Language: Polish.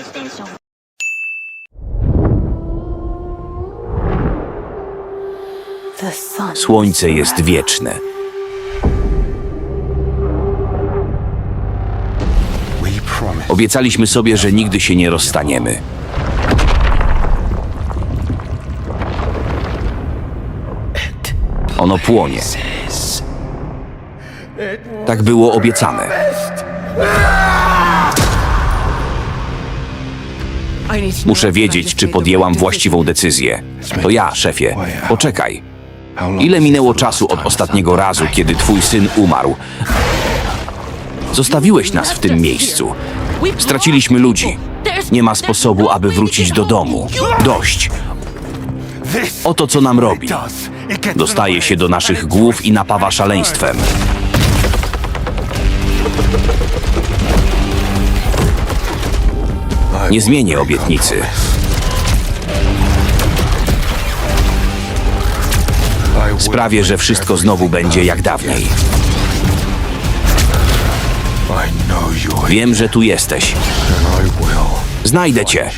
PlayStation. Słońce jest wieczne. Obiecaliśmy sobie, że nigdy się nie rozstaniemy. Ono płonie. Tak było obiecane. Muszę wiedzieć, czy podjęłam właściwą decyzję. To ja, szefie. Poczekaj. Ile minęło czasu od ostatniego razu, kiedy twój syn umarł? Zostawiłeś nas w tym miejscu. Straciliśmy ludzi. Nie ma sposobu, aby wrócić do domu. Dość. Oto co nam robi. Dostaje się do naszych głów i napawa szaleństwem. Nie zmienię obietnicy. Sprawię, że wszystko znowu będzie jak dawniej. Wiem, że tu jesteś. Znajdę cię.